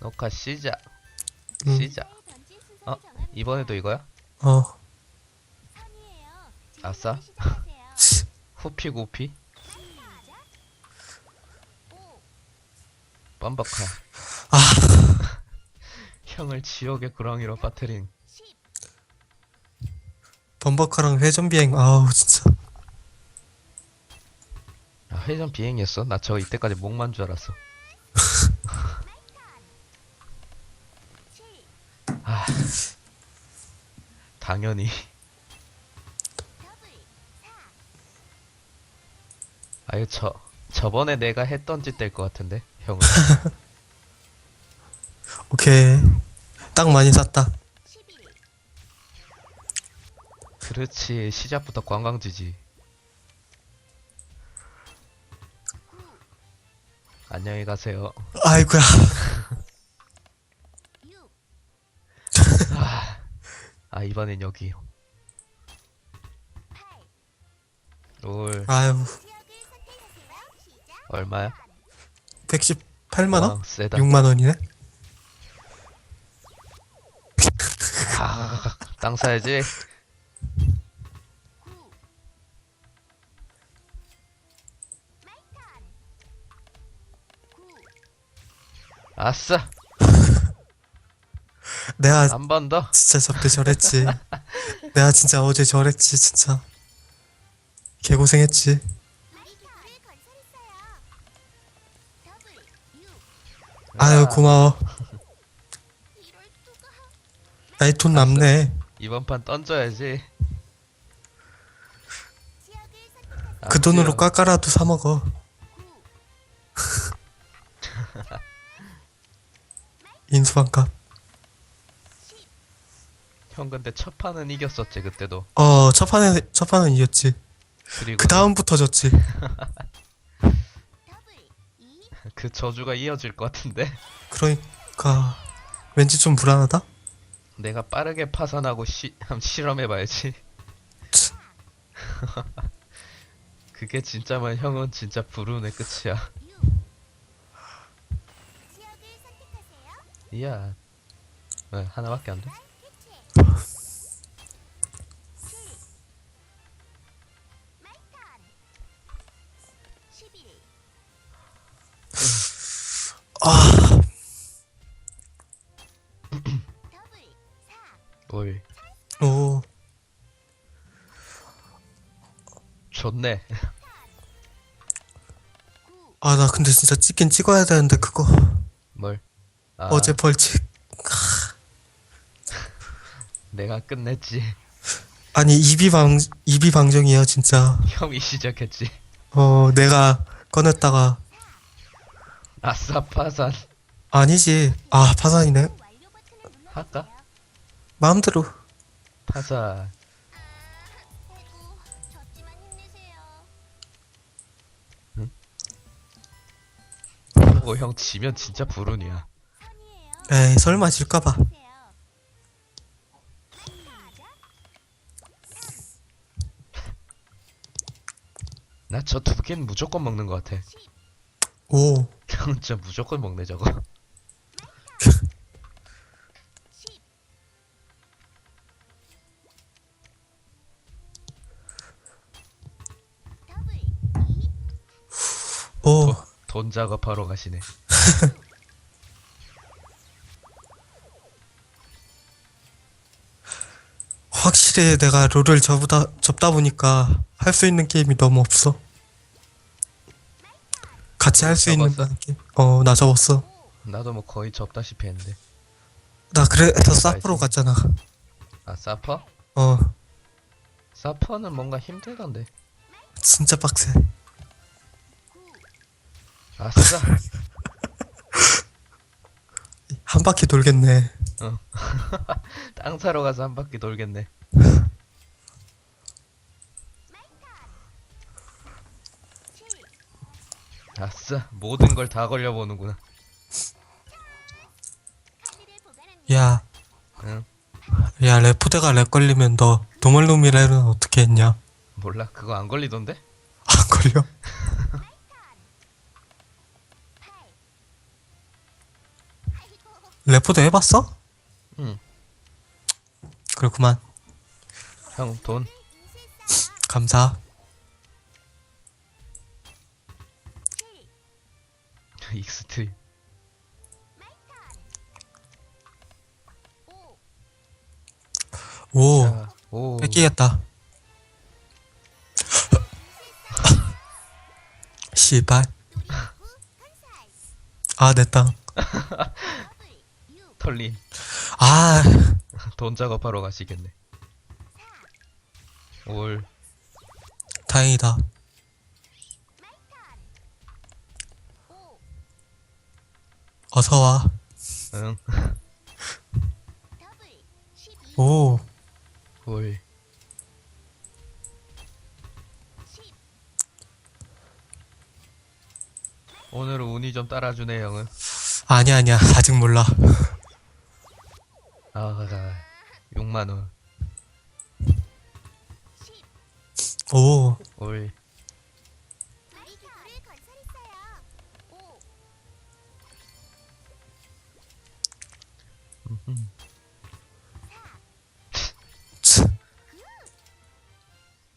녹화 시작. 응. 시작. 어? 이번에도 이거야? 어, 아싸. 후피 구피. 뻔벅하. 아, 형을 지옥의 구렁이로 빠뜨린. 범버커랑 회전 비행, 아우, 진짜. 아, 회전 비행이었어? 나 저거 이때까지 목만 줄 알았어. 당연히. 아유, 저, 저번에 내가 했던 짓 될 것 같은데, 형은. 오케이. 딱 많이 샀다. 그렇지, 시작부터 관광지지. 안녕히 가세요. 아이고야. 아, 이번엔 여기. 올, 아유, 얼마야? 118만 원? 와, 세다. 6만 원이네? 아, 땅 사야지. 아싸! 내가 한번 더. 진짜 저때 저랬지. 내가 진짜 어제 저랬지, 진짜. 개고생했지. 아유, 고마워. 나이 돈 남네. 이번 판 던져야지. 그 돈으로 까 까까라도 사 먹어. 인수한값. 형 근데 첫 판은 이겼었지 그때도. 어, 첫 판에, 첫 판은 이겼지. 그리고 그 다음부터 졌지. 그 저주가 이어질 것 같은데. 그러니까, 왠지 좀 불안하다? 내가 빠르게 파산하고 시, 한번 실험해봐야지. 그게 진짜면 형은 진짜 불운의 끝이야. 이야. 왜 하나밖에 안 돼? 아, 올. 오, 좋네. 아, 나 근데 진짜 찍긴 찍어야 되는데, 그거. 뭘? 아, 어제 벌칙. 내가 끝냈지. 아니, 입이 방, 입이 방정이야, 진짜. 형이 시작했지. 어, 내가 꺼냈다가, 아싸 파산. 아니지. 아, 파산이네. 할까? 마음대로. 파산. 그리고 형 지면 진짜 불운이야. 에이, 설마 질까봐. 나저 두 개는 무조건 먹는 것 같아. 오, 형 진짜 무조건 먹네 저거. 오. 돈 작업하러 가시네. 확실히 내가 롤을 접다, 접다 보니까 할 수 있는 게임이 너무 없어. 같이 할 수 있는 접었어? 게임. 어, 나 접었어. 나도 뭐 거의 접다시피 했는데. 나 그래서 사프로 갔잖아. 아 사퍼? 어, 사퍼는 뭔가 힘들던데. 진짜 빡세. 아싸. 한 바퀴 돌겠네. 땅 사러 가서 한 바퀴 돌겠네. 아싸. 모든 걸 다 걸려보는구나. 야, 응. 야, 레포대가 렉 걸리면 너 도멀놈이라는 어떻게 했냐? 몰라. 그거 안 걸리던데? 안 걸려? 레포도 해봤어? 응. 그렇구만. 형 돈. 감사. 익스트림. 오, 자, 오. 뺏기겠다. 씨발. 아, 내 땅. 털린. 아, 돈 작업하러 가시겠네. 올. 다행이다. 어서 와. 응. 오, 올. 오늘은 운이 좀 따라주네 형은. 아니야, 아니야. 아직 몰라. 아, 6만 원. 오, 올.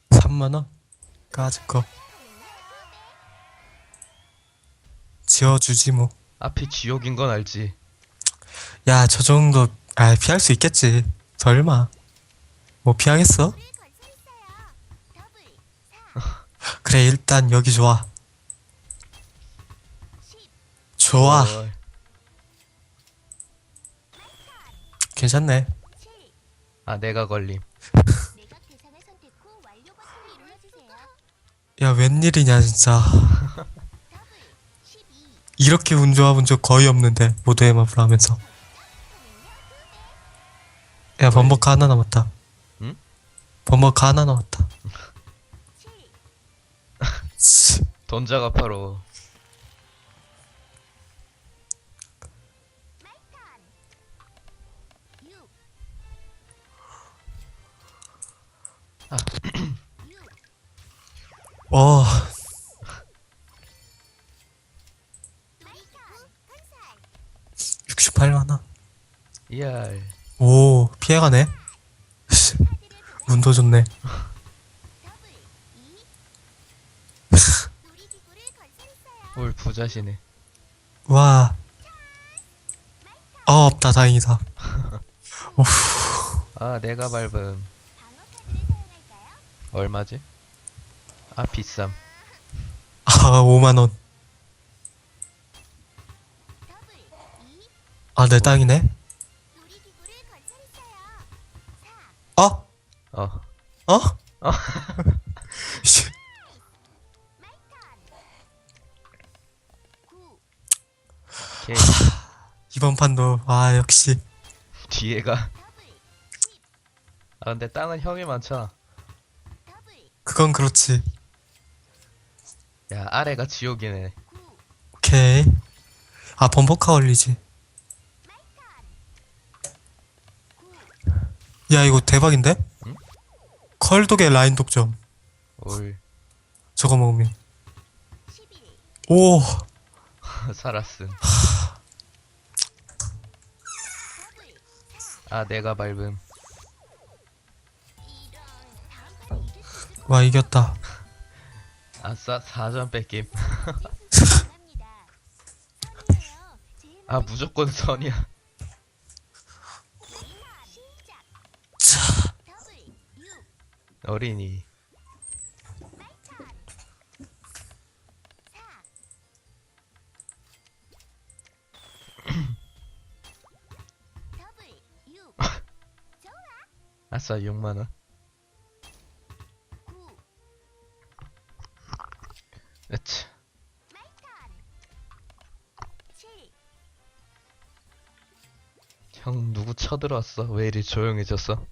3만원? 까짓 거. 지어주지 뭐. 앞이 지옥인 건 알지. 야, 저 정도, 아, 피할 수 있겠지. 설마. 뭐 피하겠어? 그래, 일단 여기 좋아. 좋아. 올. 괜찮네. 아, 내가 걸림. 야, 웬일이냐, 진짜. 이렇게 운 좋아본 적 거의 없는데, 모두의 마블 하면서. 야, 범버카 하나 남았다. 응? 범버카 하나 남았다. 치, 돈 작업 하러. 어, 68만원. 이알. 오, 피해가네. 씨, 운도 좋네. 올 부자시네. 와. 어, 없다, 다행이다. 아, 내가 밟음. 얼마지? 아, 비쌈. 아, 5만원. 아, 내 땅이네. 어? 어. 어? 어. 씨, 오케이. 이번 판도, 아, 역시. 뒤에가. 아, 근데 땅은 형이 많잖아. 그건 그렇지. 야, 아래가 지옥이네. 오케이. 아, 범퍼카 올리지. 야, 이거 대박인데? 응? 컬독의 라인 독점. 올. 저거 먹으면. 오, 살았음. 아, 내가 밟음. 와, 이겼다. 아싸, 4점 뺏김. 아, 무조건 선이야. 어린이. 아싸, 6만원. 쳐들어왔어? 왜 이리 조용해졌어?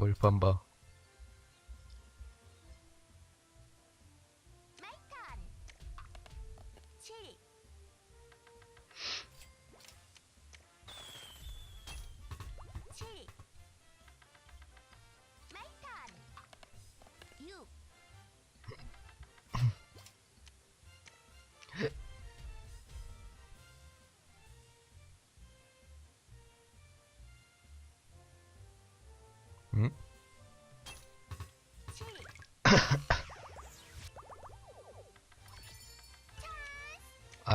올밤바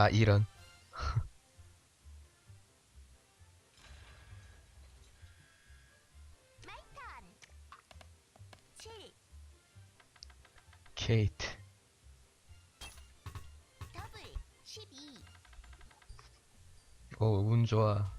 이런. 케이트. 오운 좋아.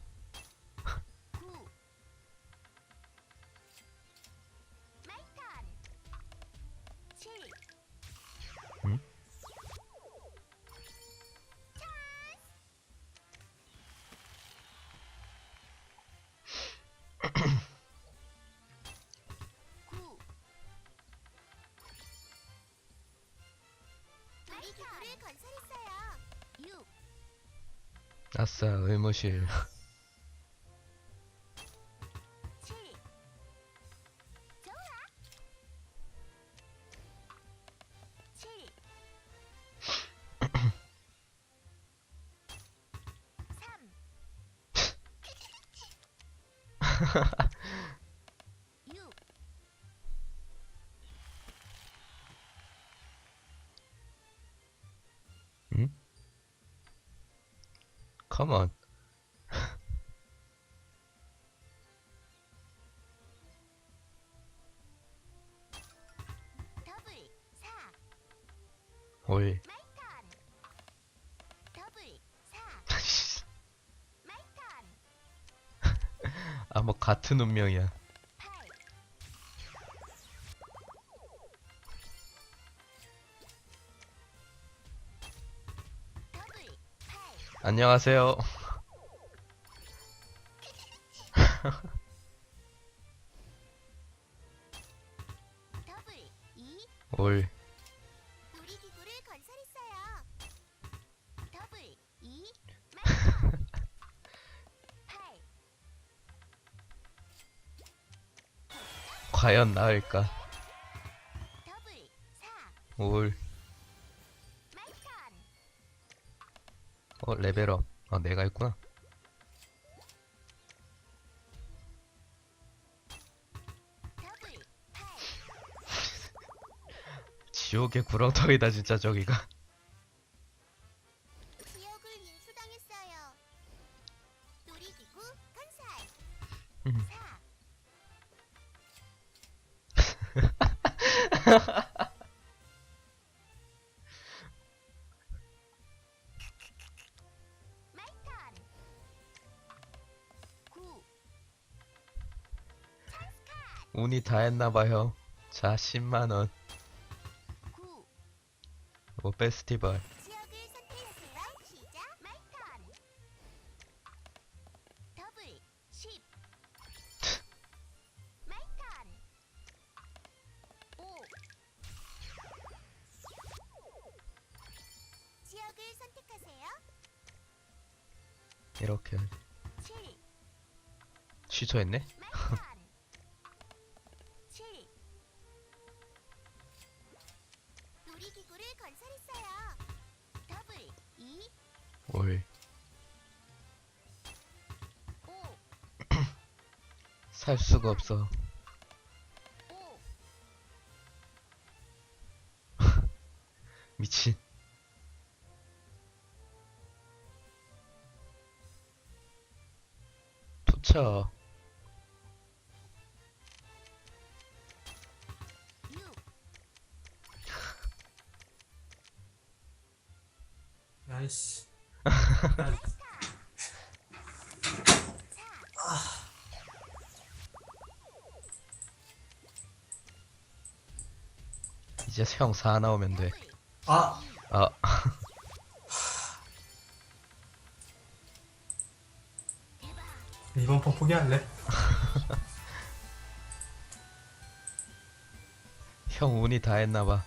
아싸 의무실. Come on. 헐. 아, 뭐, 같은 운명이야. 안녕하세요. 올. 과연 나을까? 올. 어 레벨업. 아 내가 했구나. 지옥의 구렁텅이다 진짜 저기가. 운이 다 했나봐요. 자, 10만원. 오, 페스티벌. 살 수가 없어. 태세 형사 하나 오면 돼. 아 아, 이번 판 포기할래? 형 운이 다 했나봐.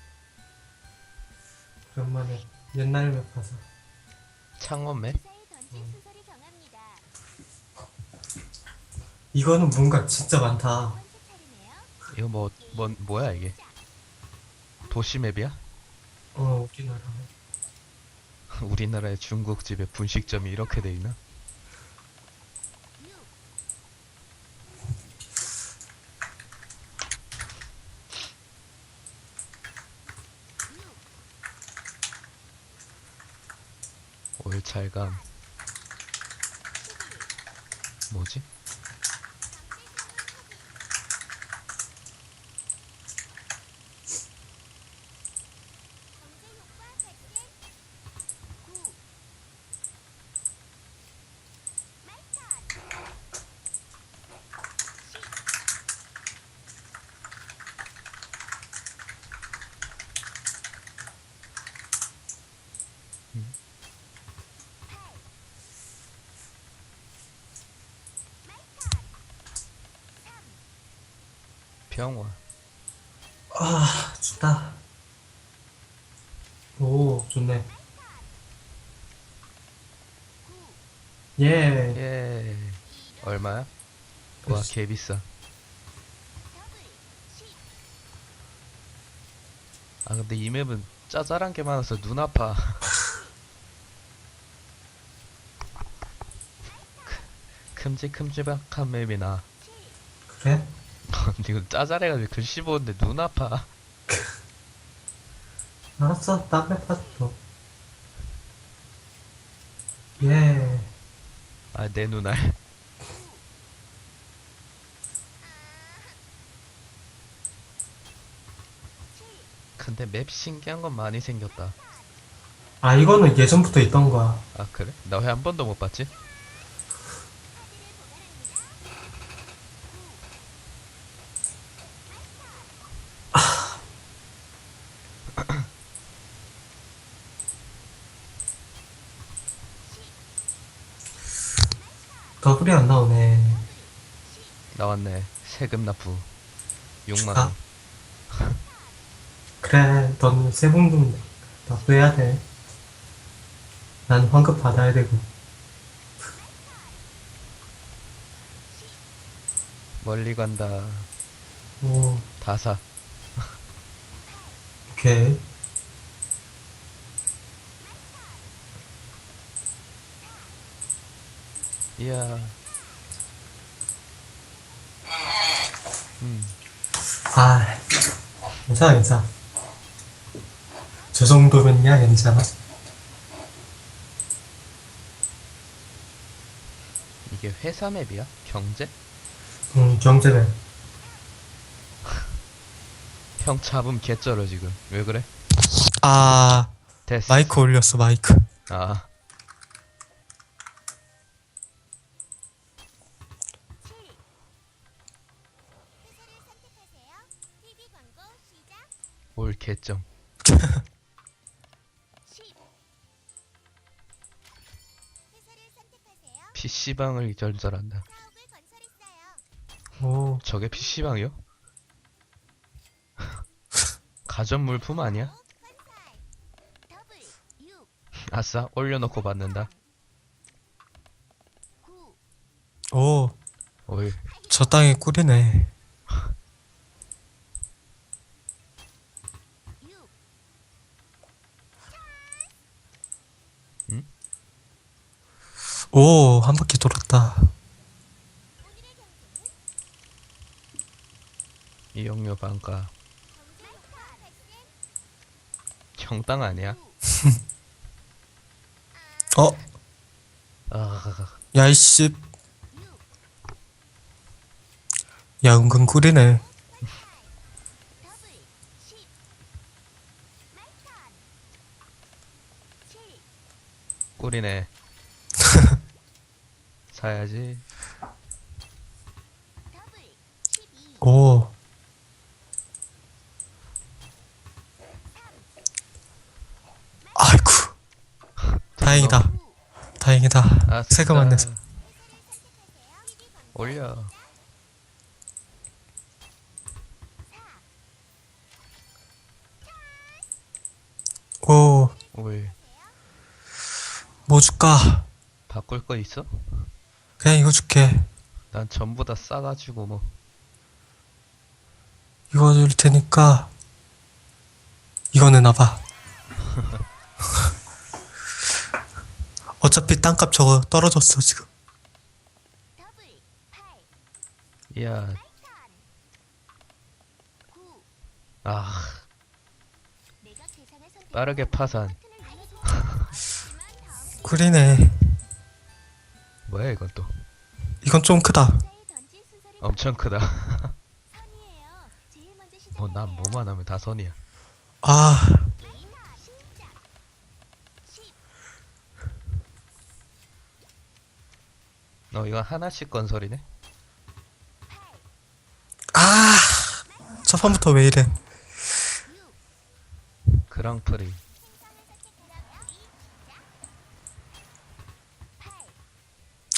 오랜만에 옛날 맵 가서 창원매? 이거는 뭔가 진짜 많다 이거 뭐, 뭔, 뭐야 이게? 도시 맵이야? 어 우리나라 우리나라의 중국집에 분식점이 이렇게 돼 있나? 6 올찰감. 뭐지? 경제 효과 발생 9 말탄 8 말탄 3 병원. 아 좋다 오 좋네 9예 예. 얼마야? 와, 개 비싸. 더블 10 아, 근데 이 맵은 짜잘한 게 많아서 눈 아파. 크- 큼직큼직한 맵이나. 7 그래? 이거 짜잘해가지고 글씨 보는데 눈 아파. 알았어 다음에 파도 예 아, 내 눈알. 근데 맵 신기한 건 많이 생겼다. 아 이거는 예전부터 있던 거야 아, 그래? 나 왜 한 번도 못 봤지? 더블이 안 나오네 나왔네. 세금 납부. 6만원. 아. 그래 넌 세봉금 납부해야 돼 난 환급 받아야 되고 멀리 간다. 오 다사. 오케이 이야. 음. 아 괜찮아 괜찮아 저 정도면야 괜찮아 이게 회사 맵이야? 경제? 음 경제면 형 잡음 개쩔어 지금. 왜 그래? 아 됐어. 마이크 올렸어 마이크 아. 7 회사를 선택하세요. TV 광고 시작. 올 개점. 10 회사를 선택하세요. PC방을 절절한다. 오 저게 PC방이요? 가전 물품 아니야? 건설. 더블 6 아싸, 올려놓고 받는다. 9 오, 어이, 저 땅에 꿀이네. 6 오, 한 바퀴 돌았다. 오늘의 경제는 발생 형땅 아니야? 어, 아, 야이씨. 6 야, 은근 꿀이네. 더블 10 말탄 7 꿀이네. 사야지. 더블 12 오. 아이쿠. 다행이다. 9 다행이다. 아, 선택하세요. TV 올려. 오, 올. 뭐 줄까? 바꿀 거 있어? 그냥 이거 줄게. 난 전부 다 싸가지고 뭐. 이거 줄 테니까 이거 내놔봐. 어차피 땅값 저거 떨어졌어 지금. 더블 8 이야, 턴9 아, 빠르게 파산. 꿀이네. 뭐야 이건 또. 이건 좀 크다. 엄청 크다. 뭐 난 뭐만 하면 다 선이야. 아, 레이나 시작. 10 어, 이건 하나씩 건설이네? 8 아. 첫 판부터 왜 이래? 6 그랑프리. 생선을 선택하라면 시작.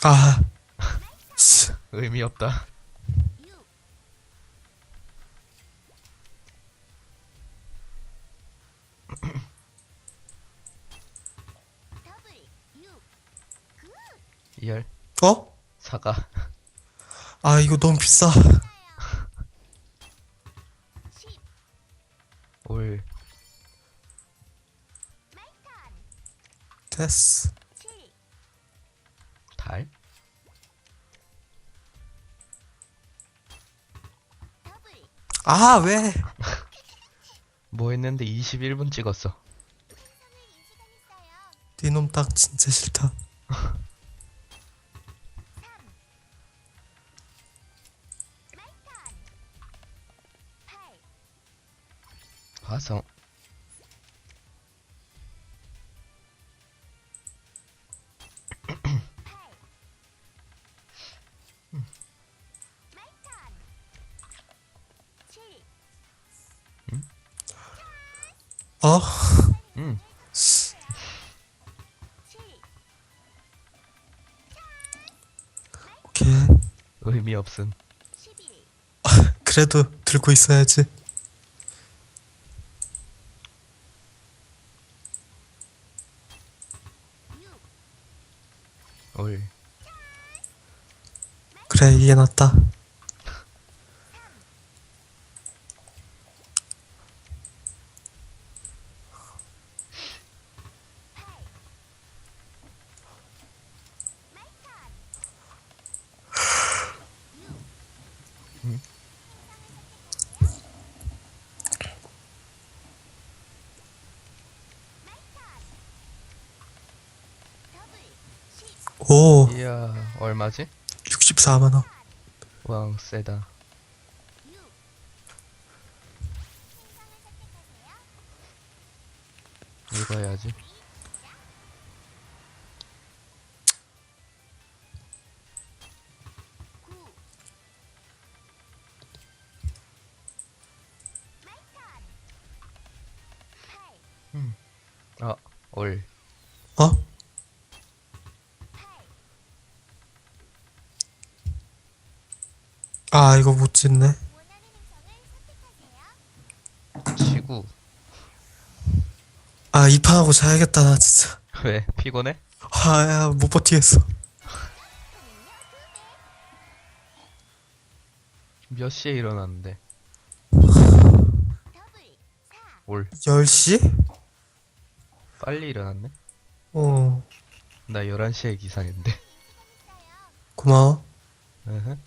8 아. 씨. 의미 없다. 6 더블 6굿 이열. 어? 사과. 아 이거 너무 비싸. 10 올. 됐어. 7 달? 아 왜? 뭐 했는데 21분 찍었어. 니놈 땅 진짜 싫다. 7 어? 응. 7 오케이. 의미 없음. 11 그래도 들고 있어야지. 6 올. 그래 이게 낫다. 마이턴 더블 10 오, 이야, 얼마지? 64만 원. 왕, 세다. 6 생선을 선택하세요. 이거 해야지. 팔 아, 올. 어? 팔 아 이거 못 선택하세요. 시구. 아 이판하고 자야겠다 나 진짜. 왜? 피곤해? 아야 못 버티겠어. 몇 시에 일어났는데? 더블 4 올. 10시? 빨리 일어났네? 어 나 11시에 기상했는데. 고마워. 으흠.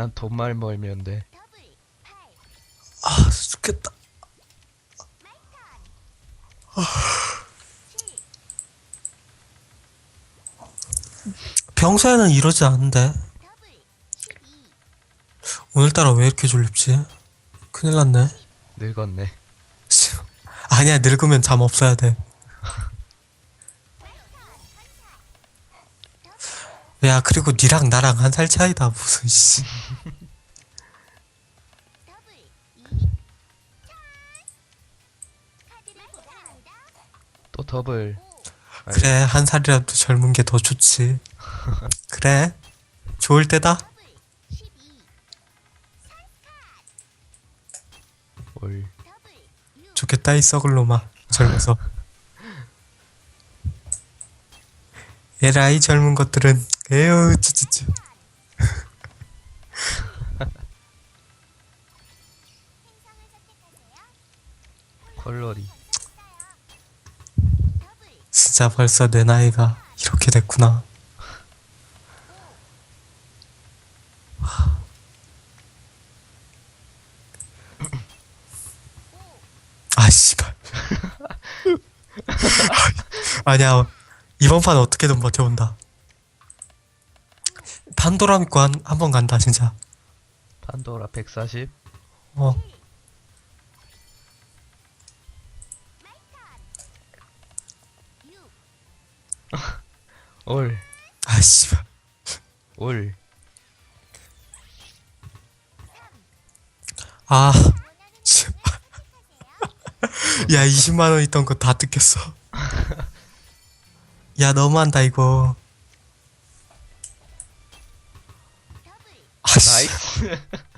난 돈만 벌면 돼. 더블 8아 죽겠다. 7 평소에는 이러지 12 오늘따라 왜 이렇게 졸립지? 큰일 났네. 늙었네. 씨. 아니야 늙으면 잠 없어야 돼. 야 그리고 니랑 나랑 한 살 차이다 무슨 씨. 더블 2 카드를 보관합니다. 또 더블. 그래 한 살이라도 젊은 게 더 좋지. 그래 좋을 때다. 더블 12 올. 더블 6 좋겠다 이 썩을 놈아 젊어서. 에라이 젊은 것들은 에휴 찌찌찌. 컬러리. 진짜 벌써 내 나이가 이렇게 됐구나. 아 씨발. 아니야 이번 판 어떻게든 버텨본다. 판도라 믿고 한 한 번 간다 진짜. 판도라 140. 어 마이턴 6 올. 아 씨발. 올. 아. 야 20만 원 있던 거 다 뜯겼어. 야 너무한다 이거. 아씨. 나이스.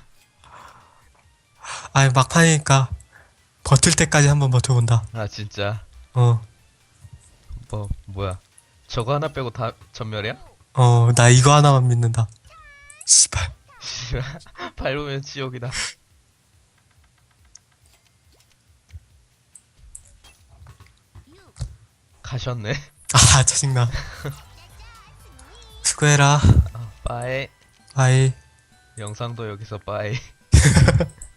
아니 막판이니까 버틸 때까지 한번 버텨본다. 아 진짜. 어, 뭐 뭐야? 저거 하나 빼고 다 전멸이야? 어, 나 이거 하나만 믿는다. 씨발. 밟으면 지옥이다. 6 가셨네. 아 짜증나. 수고해라. 빠이. 아이. 영상도 여기서 빠이.